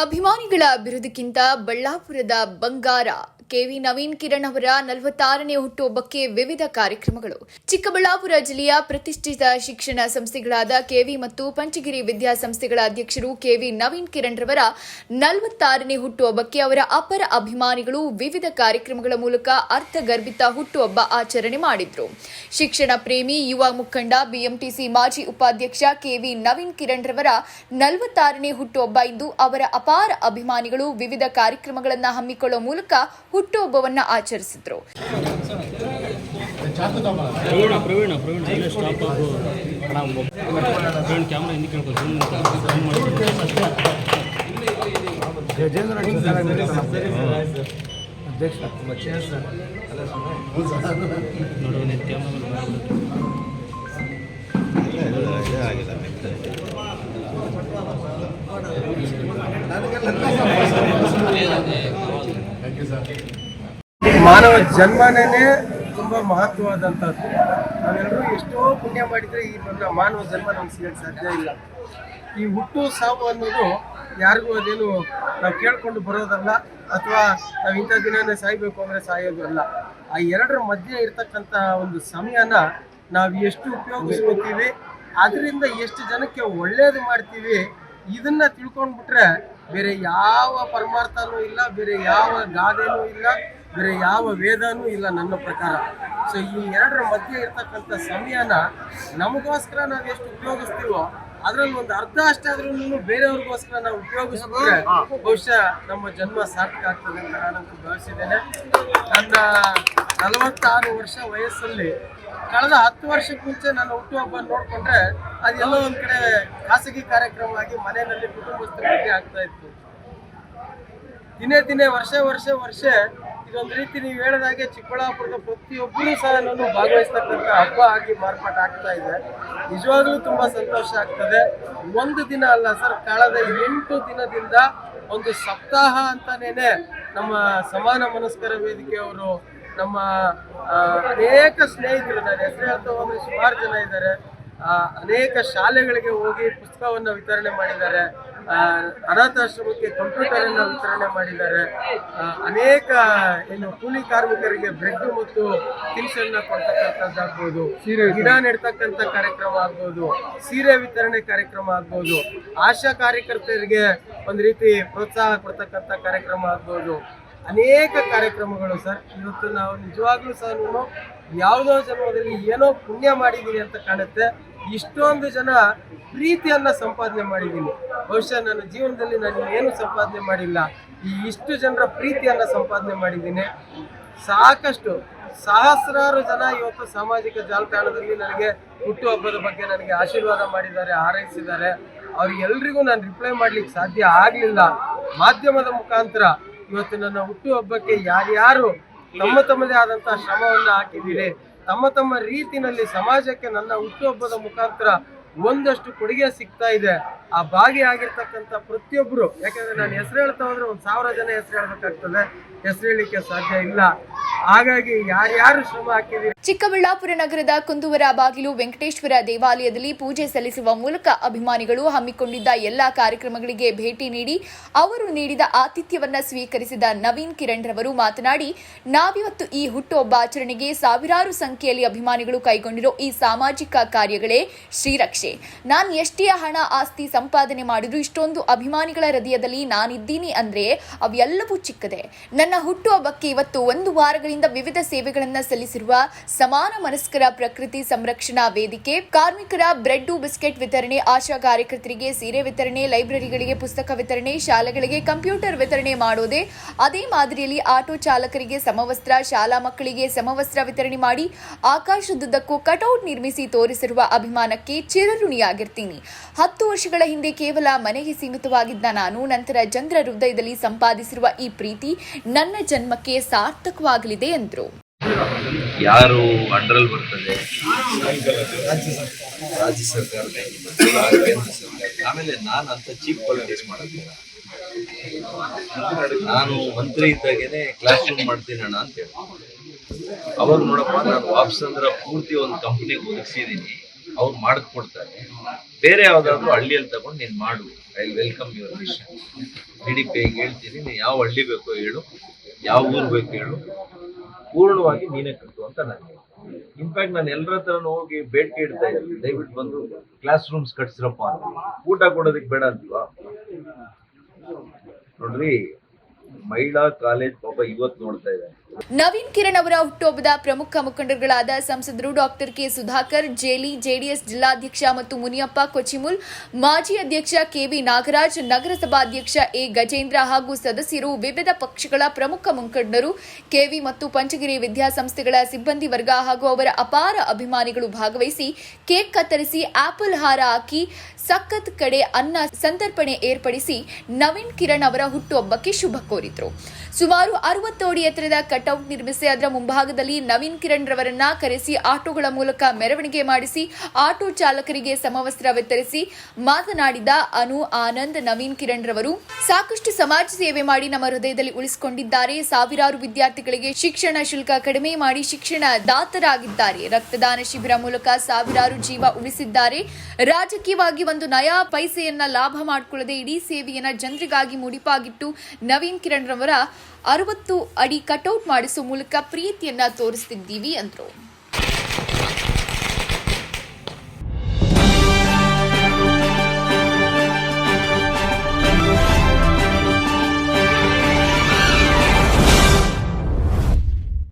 ಅಭಿಮಾನಿಗಳ ಅಭಿವೃದ್ಧಿಗಿಂತ ಬಳ್ಳಾಪುರದ ಬಂಗಾರ. ಕೆವಿ ನವೀನ್ ಕಿರಣ್ ಅವರ ನಲವತ್ತಾರನೇ ಹುಟ್ಟುಹಬ್ಬಕ್ಕೆ ವಿವಿಧ ಕಾರ್ಯಕ್ರಮಗಳು. ಚಿಕ್ಕಬಳ್ಳಾಪುರ ಜಿಲ್ಲೆಯ ಪ್ರತಿಷ್ಠಿತ ಶಿಕ್ಷಣ ಸಂಸ್ಥೆಗಳಾದ ಕೆವಿ ಮತ್ತು ಪಂಚಗಿರಿ ವಿದ್ಯಾಸಂಸ್ಥೆಗಳ ಅಧ್ಯಕ್ಷರು ಕೆವಿ ನವೀನ್ ಕಿರಣ್ ರವರ ನಲವತ್ತಾರನೇ ಹುಟ್ಟುಹಬ್ಬಕ್ಕೆ ಅವರ ಅಪರ ಅಭಿಮಾನಿಗಳು ವಿವಿಧ ಕಾರ್ಯಕ್ರಮಗಳ ಮೂಲಕ ಅರ್ಥಗರ್ಭಿತ ಹುಟ್ಟುಹಬ್ಬ ಆಚರಣೆ ಮಾಡಿದ್ರು. ಶಿಕ್ಷಣ ಪ್ರೇಮಿ ಯುವ ಮುಖಂಡ, ಬಿಎಂಟಿಸಿ ಮಾಜಿ ಉಪಾಧ್ಯಕ್ಷ ಕೆವಿ ನವೀನ್ ಕಿರಣ್ ರವರ ನಲವತ್ತಾರನೇ ಹುಟ್ಟುಹಬ್ಬ ಇಂದು ಅವರ ಅಪಾರ ಅಭಿಮಾನಿಗಳು ವಿವಿಧ ಕಾರ್ಯಕ್ರಮಗಳನ್ನು ಹಮ್ಮಿಕೊಳ್ಳುವ ಮೂಲಕ ಹುಟ್ಟುಹಬ್ಬವನ್ನ ಆಚರಿಸಿದ್ರು. ಪ್ರವೀಣ ಪ್ರವೀಣ ಪ್ರವೀಣ ಅಲ್ಲೇ ಸ್ಟಾಪ್ ಆಗು ಪ್ರವೀಣ್ ಕ್ಯಾಮ್ರಾ ಹಿಂದೆ ಕೇಳ್ಕೊ ಜೂಮ್ ಜೂಮ್ ಮಾಡಿ ಗಜೇಂದ್ರ ಅಧ್ಯಕ್ಷ ನೋಡು ನಿನ್ನ ಕ್ಯಾಮ್ರಾ ಮಾನವ ಜನ್ಮನೇ ತುಂಬ ಮಹತ್ವವಾದಂಥದ್ದು. ನಾವೆಲ್ಲರೂ ಎಷ್ಟೋ ಪುಣ್ಯ ಮಾಡಿದರೆ ಈ ನಮ್ಮ ಮಾನವ ಜನ್ಮ ನಮ್ಗೆ ಸಿಗಕ್ಕೆ ಸಾಧ್ಯ ಇಲ್ಲ. ಈ ಹುಟ್ಟು ಸಾವು ಅನ್ನೋದು ಯಾರಿಗೂ ಅದೇನು ನಾವು ಕೇಳ್ಕೊಂಡು ಬರೋದಲ್ಲ, ಅಥವಾ ನಾವು ಇಂಥ ದಿನನೇ ಸಾಯ್ಬೇಕು ಅಂದರೆ ಸಾಯೋದು ಅಲ್ಲ. ಆ ಎರಡರ ಮಧ್ಯೆ ಇರ್ತಕ್ಕಂಥ ಒಂದು ಸಮಯನ ನಾವು ಎಷ್ಟು ಉಪಯೋಗಿಸ್ಕೊತೀವಿ, ಅದರಿಂದ ಎಷ್ಟು ಜನಕ್ಕೆ ಒಳ್ಳೇದು ಮಾಡ್ತೀವಿ, ಇದನ್ನ ತಿಳ್ಕೊಂಡ್ಬಿಟ್ರೆ ಬೇರೆ ಯಾವ ಪರಮಾರ್ಥನೂ ಇಲ್ಲ, ಬೇರೆ ಯಾವ ಗಾದೆನೂ ಇಲ್ಲ. ಬೇರೆ ಯಾವ ವೇದನೂ ಇಲ್ಲ ನನ್ನ ಪ್ರಕಾರ. ಸೊ ಈ ಎರಡರ ಮಧ್ಯೆ ಇರ್ತಕ್ಕಂಥ ಸಮಯನ ನಮಗೋಸ್ಕರ ನಾವು ಎಷ್ಟು ಉಪಯೋಗಿಸ್ತೀವೋ ಅದ್ರಲ್ಲಿ ಒಂದು ಅರ್ಧ ಅಷ್ಟಾದ್ರೂ ಬೇರೆಯವ್ರಿಗೋಸ್ಕರ ನಾವು ಉಪಯೋಗಿಸಿದ್ರೆ ಬಹುಶಃ ನಮ್ಮ ಜನ್ಮ ಸಾರ್ಥಕ ಆಗ್ತದೆ ಅಂತ ನಾನಂತೂ ಭಾವಿಸಿದ್ದೇನೆ. ನನ್ನ ನಲವತ್ತಾರು ವರ್ಷ ವಯಸ್ಸಲ್ಲಿ ಕಳೆದ ಹತ್ತು ವರ್ಷಕ್ಕೆ ಮುಂಚೆ ನನ್ನ ಹುಟ್ಟುಹಬ್ಬ ನೋಡ್ಕೊಂಡ್ರೆ ಅದೆಲ್ಲ ಒಂದ್ ಕಡೆ ಖಾಸಗಿ ಕಾರ್ಯಕ್ರಮ ಆಗಿ ಮನೆಯಲ್ಲಿ ಕುಟುಂಬಸ್ಥರ ಬಗ್ಗೆ ಆಗ್ತಾ ಇತ್ತು. ದಿನೇ ದಿನೇ ವರ್ಷ ವರ್ಷ ವರ್ಷ ಇದೊಂದು ರೀತಿ ನೀವು ಹೇಳಿದಾಗೆ ಚಿಕ್ಕಬಳ್ಳಾಪುರದ ಪ್ರತಿಯೊಬ್ಬರೂ ಸಹ ನಾನು ಭಾಗವಹಿಸ್ತಕ್ಕಂಥ ಹಬ್ಬ ಆಗಿ ಮಾರ್ಪಾಟ ಆಗ್ತಾ ಇದೆ. ನಿಜವಾಗ್ಲೂ ತುಂಬ ಸಂತೋಷ ಆಗ್ತದೆ. ಒಂದು ದಿನ ಅಲ್ಲ ಸರ್, ಕಳೆದ ಎಂಟು ದಿನದಿಂದ ಒಂದು ಸಪ್ತಾಹ ಅಂತಾನೇನೆ ನಮ್ಮ ಸಮಾನ ಮನಸ್ಕರ ವೇದಿಕೆಯವರು ನಮ್ಮ ಅನೇಕ ಸ್ನೇಹಿತರು, ನಾನು ಹೆಸರು ಹೇಳ್ತಾ ಹೋದ್ರೆ ಸುಮಾರು ಜನ ಇದ್ದಾರೆ. ಅನೇಕ ಶಾಲೆಗಳಿಗೆ ಹೋಗಿ ಪುಸ್ತಕವನ್ನು ವಿತರಣೆ ಮಾಡಿದ್ದಾರೆ. ಅನಾಥಾಶ್ರಮಕ್ಕೆ ಕಂಪ್ಯೂಟರ್ ಅನ್ನು ವಿತರಣೆ ಮಾಡಿದ್ದಾರೆ. ಅನೇಕ ಏನು ಕೂಲಿ ಕಾರ್ಮಿಕರಿಗೆ ಬ್ರೆಡ್ ಮತ್ತು ತಿನಿಸನ್ನ ಕೊಡ್ತಕ್ಕಂಥದ್ದಾಗ್ಬೋದು ಗಿಡ ನೆಡ್ತಕ್ಕಂಥ ಕಾರ್ಯಕ್ರಮ ಆಗ್ಬೋದು. ಸೀರೆ ವಿತರಣೆ ಕಾರ್ಯಕ್ರಮ ಆಗ್ಬೋದು. ಆಶಾ ಕಾರ್ಯಕರ್ತರಿಗೆ ಒಂದು ರೀತಿ ಪ್ರೋತ್ಸಾಹ ಕೊಡ್ತಕ್ಕಂಥ ಕಾರ್ಯಕ್ರಮ ಆಗ್ಬೋದು. ಅನೇಕ ಕಾರ್ಯಕ್ರಮಗಳು ಸರ್. ಇವತ್ತು ನಾವು ನಿಜವಾಗ್ಲೂ ಸಹ ಯಾವುದೋ ಜನ್ಮದಲ್ಲಿ ಏನೋ ಪುಣ್ಯ ಮಾಡಿದ್ದೀವಿ ಅಂತ ಕಾಣುತ್ತೆ. ಇಷ್ಟೊಂದು ಜನ ಪ್ರೀತಿಯನ್ನ ಸಂಪಾದನೆ ಮಾಡಿದ್ದೀನಿ. ಬಹುಶಃ ನನ್ನ ಜೀವನದಲ್ಲಿ ನಾನು ಏನು ಸಂಪಾದನೆ ಮಾಡಿಲ್ಲ. ಈ ಇಷ್ಟು ಜನರ ಪ್ರೀತಿಯನ್ನ ಸಂಪಾದನೆ ಮಾಡಿದ್ದೀನಿ. ಸಾಕಷ್ಟು ಸಹಸ್ರಾರು ಜನ ಇವತ್ತು ಸಾಮಾಜಿಕ ಜಾಲತಾಣದಲ್ಲಿ ನನಗೆ ಹುಟ್ಟುಹಬ್ಬದ ಬಗ್ಗೆ ನನಗೆ ಆಶೀರ್ವಾದ ಮಾಡಿದ್ದಾರೆ, ಹಾರೈಸಿದ್ದಾರೆ. ಅವ್ರಿಗೆಲ್ರಿಗೂ ನಾನು ರಿಪ್ಲೈ ಮಾಡ್ಲಿಕ್ಕೆ ಸಾಧ್ಯ ಆಗಲಿಲ್ಲ. ಮಾಧ್ಯಮದ ಮುಖಾಂತರ ಇವತ್ತು ನನ್ನ ಹುಟ್ಟುಹಬ್ಬಕ್ಕೆ ಯಾರ್ಯಾರು ತಮ್ಮ ತಮ್ಮದೇ ಆದಂತಹ ಶ್ರಮವನ್ನ ಹಾಕಿದ್ದೀರಿ ತಮ್ಮ ತಮ್ಮ ರೀತಿನಲ್ಲಿ ಸಮಾಜಕ್ಕೆ ನನ್ನ ಹುಟ್ಟುಹಬ್ಬದ ಮುಖಾಂತರ ಒಂದಷ್ಟು ಕೊಡುಗೆ ಸಿಗ್ತಾ ಇದೆ. ಆ ಭಾಗಿಯಾಗಿರ್ತಕ್ಕಂಥ ಪ್ರತಿಯೊಬ್ಬರು ಯಾಕಂದ್ರೆ ನಾನು ಹೆಸರು ಹೇಳ್ತಾ ಹೋದ್ರೆ ಒಂದು ಸಾವಿರ ಜನ ಹೆಸರು ಹೇಳ್ಬೇಕಾಗ್ತದೆ. ಹೆಸರು ಹೇಳಲಿಕ್ಕೆ ಸಾಧ್ಯ ಇಲ್ಲ. ಹಾಗಾಗಿ ಯಾರ್ಯಾರು ಶ್ರಮ ಹಾಕಿದ್ದೀರಿ ಚಿಕ್ಕಬಳ್ಳಾಪುರ ನಗರದ ಕುಂದುವರ ಬಾಗಿಲು ವೆಂಕಟೇಶ್ವರ ದೇವಾಲಯದಲ್ಲಿ ಪೂಜೆ ಸಲ್ಲಿಸುವ ಮೂಲಕ ಅಭಿಮಾನಿಗಳು ಹಮ್ಮಿಕೊಂಡಿದ್ದ ಎಲ್ಲಾ ಕಾರ್ಯಕ್ರಮಗಳಿಗೆ ಭೇಟಿ ನೀಡಿ ಅವರು ನೀಡಿದ ಆತಿಥ್ಯವನ್ನ ಸ್ವೀಕರಿಸಿದ ನವೀನ್ ಕಿರಣ್ ರವರು ಮಾತನಾಡಿ, ನಾವಿವತ್ತು ಈ ಹುಟ್ಟುಹಬ್ಬ ಆಚರಣೆಗೆ ಸಾವಿರಾರು ಸಂಖ್ಯೆಯಲ್ಲಿ ಅಭಿಮಾನಿಗಳು ಕೈಗೊಂಡಿರೋ ಈ ಸಾಮಾಜಿಕ ಕಾರ್ಯಗಳೇ ಶ್ರೀರಕ್ಷೆ. ನಾನು ಎಷ್ಟೇ ಹಣ ಆಸ್ತಿ ಸಂಪಾದನೆ ಮಾಡಿದ್ರು ಇಷ್ಟೊಂದು ಅಭಿಮಾನಿಗಳ ಹೃದಯದಲ್ಲಿ ನಾನಿದ್ದೀನಿ ಅಂದ್ರೆ ಅವೆಲ್ಲವೂ ಚಿಕ್ಕದೆ. ನನ್ನ ಹುಟ್ಟುಹಬ್ಬಕ್ಕೆ ಇವತ್ತು ಒಂದು ವಾರಗಳಿಂದ ವಿವಿಧ ಸೇವೆಗಳನ್ನು ಸಲ್ಲಿಸಿರುವ ಸಮಾನ ಮನಸ್ಕರ ಪ್ರಕೃತಿ ಸಂರಕ್ಷಣಾ ವೇದಿಕೆ, ಕಾರ್ಮಿಕರ ಬ್ರೆಡ್ ಬಿಸ್ಕೆಟ್ ವಿತರಣೆ, ಆಶಾ ಕಾರ್ಯಕರ್ತರಿಗೆ ಸೀರೆ ವಿತರಣೆ, ಲೈಬ್ರರಿಗಳಿಗೆ ಪುಸ್ತಕ ವಿತರಣೆ, ಶಾಲೆಗಳಿಗೆ ಕಂಪ್ಯೂಟರ್ ವಿತರಣೆ ಮಾಡೋದೇ, ಅದೇ ಮಾದರಿಯಲ್ಲಿ ಆಟೋ ಚಾಲಕರಿಗೆ ಸಮವಸ್ತ್ರ, ಶಾಲಾ ಮಕ್ಕಳಿಗೆ ಸಮವಸ್ತ್ರ ವಿತರಣೆ ಮಾಡಿ ಆಕಾಶದುದ್ದಕ್ಕೂ ಕಟೌಟ್ ನಿರ್ಮಿಸಿ ತೋರಿಸಿರುವ ಅಭಿಮಾನಕ್ಕೆ ಚಿರಋಣಿಯಾಗಿರ್ತೀನಿ ಹತ್ತು ವರ್ಷಗಳ ಹಿಂದೆ ಕೇವಲ ಮನೆಗೆ ಸೀಮಿತವಾಗಿದ್ದ ನಾನು ನಂತರ ಜನರ ಹೃದಯದಲ್ಲಿ ಸಂಪಾದಿಸಿರುವ ಈ ಪ್ರೀತಿ ನನ್ನ ಜನ್ಮಕ್ಕೆ ಸಾರ್ಥಕವಾಗಲಿದೆ ಎಂದರು. ಯಾರು ಅಂಡರಲ್ಲಿ ಬರ್ತದೆ? ರಾಜ್ಯ ಕೇಂದ್ರ ಸರ್ಕಾರ. ಆಮೇಲೆ ನಾನು ಅಂತ ಚೀಪ್ ಪಾಲಿಟಿಕ್ಸ್ ಮಾಡೋದಿಲ್ಲ. ನಾನು ಮಂತ್ರಿ ಇದ್ದಾಗೇನೆ ಕ್ಲಾಸ್ ರೂಮ್ ಮಾಡ್ತೀನಿ ಅಣ್ಣ ಅಂತ ಹೇಳಿ. ಅವಾಗ ನೋಡಪ್ಪ ನಾನು ವಾಪಸ್ ಅಂದ್ರೆ ಪೂರ್ತಿ ಒಂದು ಕಂಪ್ನಿಗೆ ಒದಗಿಸಿದ್ದೀನಿ. ಅವ್ರು ಮಾಡಿಕೊಡ್ತಾರೆ. ಬೇರೆ ಯಾವ್ದಾದ್ರು ಹಳ್ಳಿಯಲ್ಲಿ ತಗೊಂಡು ನೀನ್ ಮಾಡು. I welcome your mission D D ಹೇಳ್ತೀನಿ, ನೀನ್ ಯಾವ ಹಳ್ಳಿ ಬೇಕೋ ಹೇಳು, ಯಾವ ಊರು ಬೇಕು ಹೇಳು. ಪೂರ್ಣವಾಗಿ ನೀನೇ ಕಟ್ಟು ಅಂತ ನಾನು ಇನ್ಫ್ಯಾಕ್ಟ್ ನಾನು ಎಲ್ಲರ ಹತ್ರ ಹೋಗಿ ಬೇಡಿಕೆ ಇಡ್ತಾ ಇದ್ದೀನಿ. ದಯವಿಟ್ಟು ಬಂದು ಕ್ಲಾಸ್ ರೂಮ್ಸ್ ಕಟ್ಸಿರಪ್ಪ ಅಂತ. ಊಟ ಕೊಡೋದಕ್ಕೆ ಬೇಡ ಅಂತೀವಾ ನೋಡ್ರಿ, ಮಹಿಳಾ ಕಾಲೇಜ್ ಪಾಪ ಇವತ್ತು ನೋಡ್ತಾ ಇದ್ದಾರೆ ನವೀನ್ ಕಿರಣ್ ಅವರ ಹುಟ್ಟುಹಬ್ಬದ ಪ್ರಮುಖ ಮುಖಂಡರುಗಳಾದ ಸಂಸದರು ಡಾಕ್ಟರ್ ಕೆ ಸುಧಾಕರ್, ಜೇಲಿ, ಜೆಡಿಎಸ್ ಜಿಲ್ಲಾಧ್ಯಕ್ಷ ಮತ್ತು ಮುನಿಯಪ್ಪ ಕೊಚಿಮುಲ್, ಮಾಜಿ ಅಧ್ಯಕ್ಷ ಕೆವಿ ನಾಗರಾಜ್, ನಗರಸಭಾಧ್ಯಕ್ಷ ಎ ಗಜೇಂದ್ರ ಹಾಗೂ ಸದಸ್ಯರು ವಿವಿಧ ಪಕ್ಷಗಳ ಪ್ರಮುಖ ಮುಖಂಡರು ಕೆವಿ ಮತ್ತು ಪಂಚಗಿರಿ ವಿದ್ಯಾಸಂಸ್ಥೆಗಳ ಸಿಬ್ಬಂದಿ ವರ್ಗ ಹಾಗೂ ಅವರ ಅಪಾರ ಅಭಿಮಾನಿಗಳು ಭಾಗವಹಿಸಿ ಕೇಕ್ ಕತ್ತರಿಸಿ ಆಪಲ್ ಹಾರ ಹಾಕಿ ಸಖತ್ ಕಡೆ ಅನ್ನ ಸಂತರ್ಪಣೆ ಏರ್ಪಡಿಸಿ ನವೀನ್ ಕಿರಣ್ ಅವರ ಹುಟ್ಟುಹಬ್ಬಕ್ಕೆ ಶುಭ ಕೋರಿದರು. ಸುಮಾರು ಅರವತ್ತು ಅಡಿ ಎತ್ತರದ ಕಟೌಟ್ ನಿರ್ಮಿಸಿ ಅದರ ಮುಂಭಾಗದಲ್ಲಿ ನವೀನ್ ಕಿರಣ್ ರವರನ್ನ ಕರೆಸಿ ಆಟೋಗಳ ಮೂಲಕ ಮೆರವಣಿಗೆ ಮಾಡಿಸಿ ಆಟೋ ಚಾಲಕರಿಗೆ ಸಮವಸ್ತ್ರ ವಿತರಿಸಿ ಮಾತನಾಡಿದ ಅನು ಆನಂದ್, ನವೀನ್ ಕಿರಣ್ ರವರು. ಸಾಕಷ್ಟು ಸಮಾಜ ಸೇವೆ ಮಾಡಿ ನಮ್ಮ ಹೃದಯದಲ್ಲಿ ಉಳಿಸಿಕೊಂಡಿದ್ದಾರೆ. ಸಾವಿರಾರು ವಿದ್ಯಾರ್ಥಿಗಳಿಗೆ ಶಿಕ್ಷಣ ಶುಲ್ಕ ಕಡಿಮೆ ಮಾಡಿ ಶಿಕ್ಷಣ ದಾತರಾಗಿದ್ದಾರೆ. ರಕ್ತದಾನ ಶಿಬಿರ ಮೂಲಕ ಸಾವಿರಾರು ಜೀವ ಉಳಿಸಿದ್ದಾರೆ. ರಾಜಕೀಯವಾಗಿ ಒಂದು ನಯಾ ಪೈಸೆಯನ್ನ ಲಾಭ ಮಾಡಿಕೊಳ್ಳದೆ ಇಡೀ ಸೇವೆಯನ್ನ ಜನರಿಗಾಗಿ ಮುಡಿಪಾಗಿಟ್ಟು ನವೀನ್ ಕಿರಣ್ ರವರ ಅರವತ್ತು ಅಡಿ ಕಟೌಟ್ ಮಾಡಿಸುವ ಮೂಲಕ ಪ್ರೀತಿಯನ್ನ ತೋರಿಸ್ತಿದ್ದೀವಿ ಅಂದ್ರು.